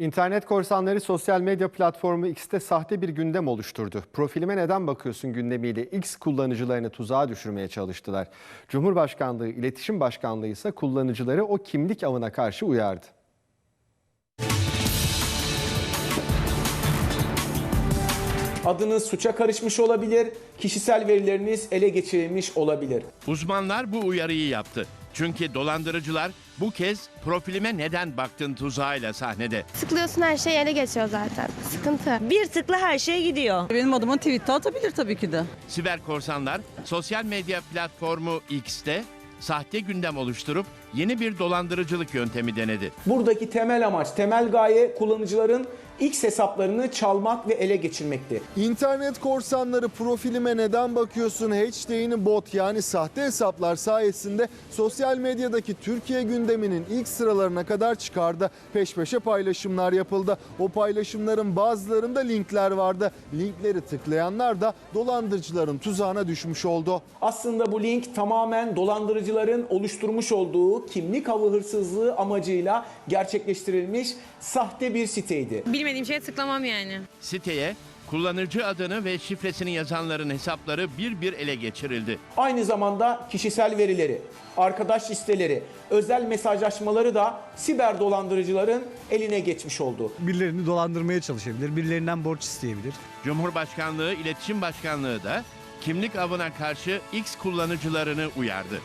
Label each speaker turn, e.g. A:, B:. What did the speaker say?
A: İnternet korsanları sosyal medya platformu X'te sahte bir gündem oluşturdu. Profilime neden bakıyorsun gündemiyle X kullanıcılarını tuzağa düşürmeye çalıştılar. Cumhurbaşkanlığı İletişim Başkanlığı ise kullanıcıları o kimlik avına karşı uyardı.
B: Adınız suça karışmış olabilir, kişisel verileriniz ele geçirilmiş olabilir.
C: Uzmanlar bu uyarıyı yaptı. Çünkü dolandırıcılar bu kez profilime neden baktın tuzağıyla sahnede.
D: Tıklıyorsun her şey ele geçiyor zaten. Sıkıntı.
E: Bir tıkla her şey gidiyor.
F: Benim adıma tweet'e atabilir tabii ki de.
C: Siber korsanlar sosyal medya platformu X'te sahte gündem oluşturup yeni bir dolandırıcılık yöntemi denedi.
B: Buradaki temel amaç, temel gaye kullanıcıların X hesaplarını çalmak ve ele geçirmekti.
G: İnternet korsanları profilime neden bakıyorsun hashtag'ini bot yani sahte hesaplar sayesinde sosyal medyadaki Türkiye gündeminin ilk sıralarına kadar çıkardı. Peş peşe paylaşımlar yapıldı. O paylaşımların bazılarında linkler vardı. Linkleri tıklayanlar da dolandırıcıların tuzağına düşmüş oldu.
B: Aslında bu link tamamen dolandırıcıların oluşturmuş olduğu kimlik avı hırsızlığı amacıyla gerçekleştirilmiş sahte bir siteydi.
H: Bilmediğim şeye tıklamam yani.
C: Siteye kullanıcı adını ve şifresini yazanların hesapları bir bir ele geçirildi.
B: Aynı zamanda kişisel verileri, arkadaş listeleri, özel mesajlaşmaları da siber dolandırıcıların eline geçmiş oldu.
I: birilerini dolandırmaya çalışabilir, birilerinden borç isteyebilir.
C: Cumhurbaşkanlığı İletişim Başkanlığı da kimlik avına karşı X kullanıcılarını uyardı.